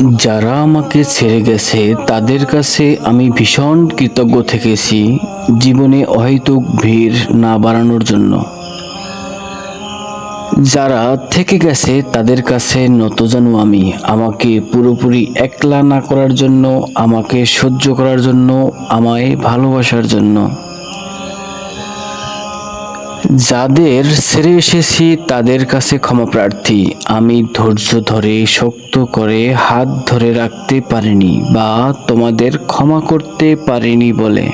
যারা আমাকে ছেড়ে গেছে, তাদের কাছে আমি ভীষণ কৃতজ্ঞ থেকেছি জীবনে অহেতুক ভিড় না বাড়ানোর জন্য। যারা থেকে গেছে, তাদের কাছে নত জানু আমি। আমাকে পুরোপুরি একলা না করার জন্য, আমাকে সহ্য করার জন্য, আমায় ভালোবাসার জন্য। যাদের ছেড়ে এসেছি তাদের কাছে ক্ষমা প্রার্থী। আমি ধৈর্য ধরে, শক্ত করে হাত ধরে রাখতে পারিনি বা তোমাদের ক্ষমা করতে পারিনি বলে।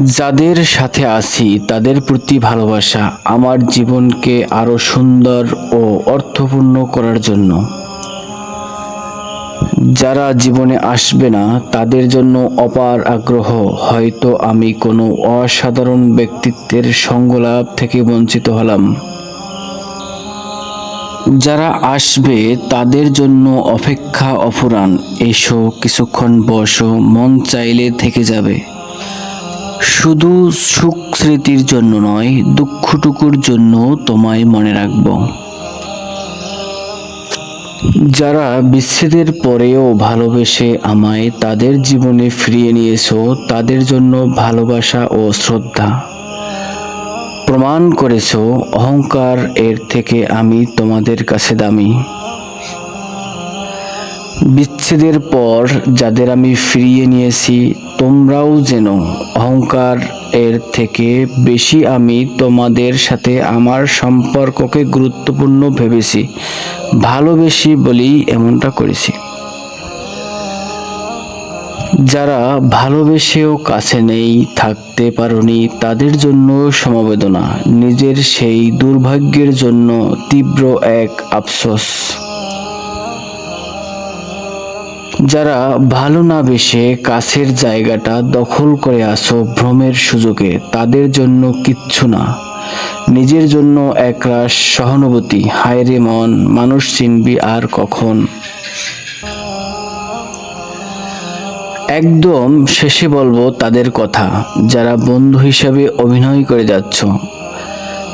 যাদের সাথে আছি, তাদের প্রতি ভালোবাসা আমার জীবনকে আরও সুন্দর ও অর্থপূর্ণ করার জন্য। যারা জীবনে আসবে না, তাদের জন্য অপার আগ্রহ। হয়তো আমি কোনো অসাধারণ ব্যক্তিত্বের সঙ্গলাভ থেকে বঞ্চিত হলাম। যারা আসবে, তাদের জন্য অপেক্ষা অফুরান এসো, কিছুক্ষণ বসো, মন চাইলে থেকে যাবে। শুধু সুখ স্মৃতির জন্য নয়, দুঃখটুকুর জন্য তোমায় মনে রাখব। যারা বিচ্ছেদের পরেও ভালোবেসে আমায় তাদের জীবনে ফিরিয়ে নিয়েছো, তাদের জন্য ভালোবাসা ও শ্রদ্ধা। প্রমাণ করেছ, অহংকার এর থেকে আমি তোমাদের কাছে দামি। বিচ্ছেদের পর যাদের আমি ফিরিয়ে নিয়েছি, তোমরাও যেন অহংকার এর থেকে বেশি আমি তোমাদের সাথে আমার সম্পর্ককে গুরুত্বপূর্ণ ভেবেছি, ভালোবেসি বলেই এমনটা করেছি। যারা ভালোবেসেও কাছে নেই, থাকতে পারোনি, তাদের জন্য সমবেদনা, নিজের সেই দুর্ভাগ্যের জন্য তীব্র এক আফসোস। যারা ভালো না বেশে কাছের জায়গাটা দখল করে আসো ভ্রমের সুযোগে, তাদের জন্য কিচ্ছু না। নিজের জন্য একরাশ সহানুভূতি, হায়রে মন, মানুষ চিনবি আর কখন। একদম শেষে বলব তাদের কথা, যারা বন্ধু হিসাবে অভিনয় করে যাচ্ছ।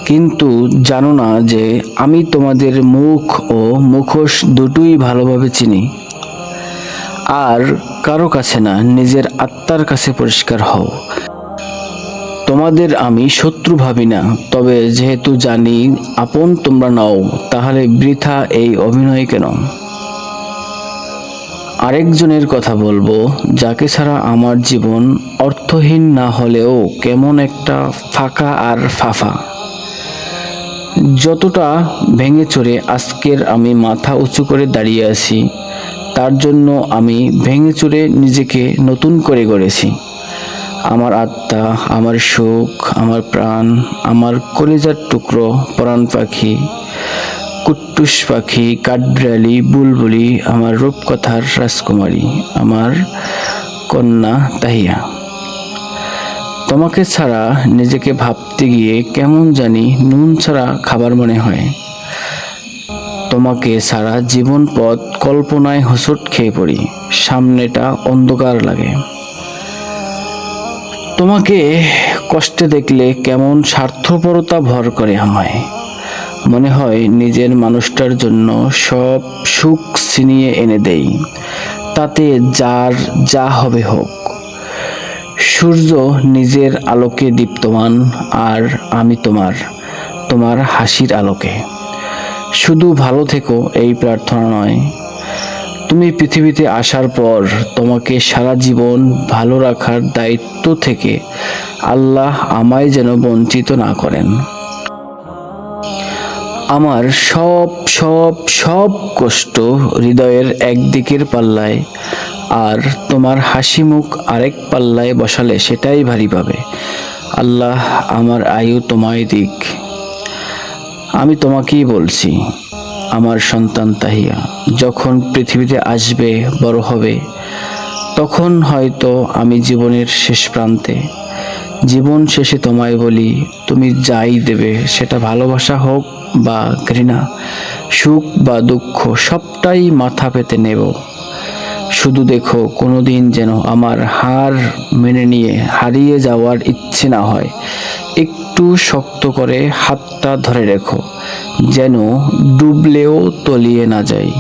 কিন্তু জানো না যে, আমি তোমাদের মুখ ও মুখোশ দুটোই ভালোভাবে চিনি। আর কারও কাছে না, নিজের আত্মার কাছে পরিষ্কার হও। তোমাদের আমি শত্রু ভাবি না, তবে যেহেতু জানি আপন তোমরা নাও, তাহলে বৃথা এই অভিনয় কেন? আরেকজনের কথা বলব, যাকে ছাড়া আমার জীবন অর্থহীন না হলেও কেমন একটা ফাঁকা আর ফাফা। যতটা ভেঙে চড়ে আজকের আমি মাথা উঁচু করে দাঁড়িয়ে আছি তার জন্য আমি ভেঙে চুরে নিজেকে নতুন করে গড়েছি। আমার আত্মা, আমার সুখ আমার প্রাণ, আমার কলেজার টুকরো, পরাণ পাখি, কুট্টুস পাখি, কাঠবিড়ালি, বুলবুলি, আমার রূপকথার রাজকুমারী, আমার কন্যা তাহিয়া। তোমাকে ছাড়া নিজেকে ভাবতে গিয়ে কেমন জানি নুন ছাড়া খাবার মনে হয়। তোমাকে সারা জীবন পথ কল্পনায় হোঁচট খেয়ে পড়ি। সামনেটা অন্ধকার লাগে। তোমাকে কষ্টে দেখলে কেমন স্বার্থপরতা ভর করে আমায়। মনে হয় নিজের মানুষটার জন্য সব সুখ ছিনিয়ে এনে দেই। তাতে যার যা হবে হোক। সূর্য নিজের আলোকে দীপ্তমান, আর আমি তোমার তোমার হাসির আলোকে। শুধু ভালো থেকো, এই প্রার্থনা নয়। তুমি পৃথিবীতে আসার পর তোমাকে সারা জীবন ভালো রাখার দায়িত্ব থেকে আল্লাহ আমায় যেন বঞ্চিত না করেন। আমার সব সব সব কষ্ট হৃদয়ের একদিকের পাল্লায়, আর তোমার হাসি মুখ আরেক পাল্লায় বসালে সেটাই ভারী পাবে। আল্লাহ আমার আয়ু তোমায় দিক। আমি তোমাকেই বলছি, আমার সন্তান তাহিয়া, যখন পৃথিবীতে আসবে, বড় হবে, তখন হয়তো আমি জীবনের শেষ প্রান্তে, জীবন শেষে তোমায় বলি, তুমি যাই দেবে, সেটা ভালোবাসা হোক বা ঘৃণা, সুখ বা দুঃখ, সবটাই মাথা পেতে নেব। শুধু দেখো কোনো দিন যেন আমার হার মেনে নিয়ে হারিয়ে যাওয়ার ইচ্ছে না হয়। একটু শক্ত করে হাতটা ধরে রেখো, যেন ডুবলেও তলিয়ে না যায়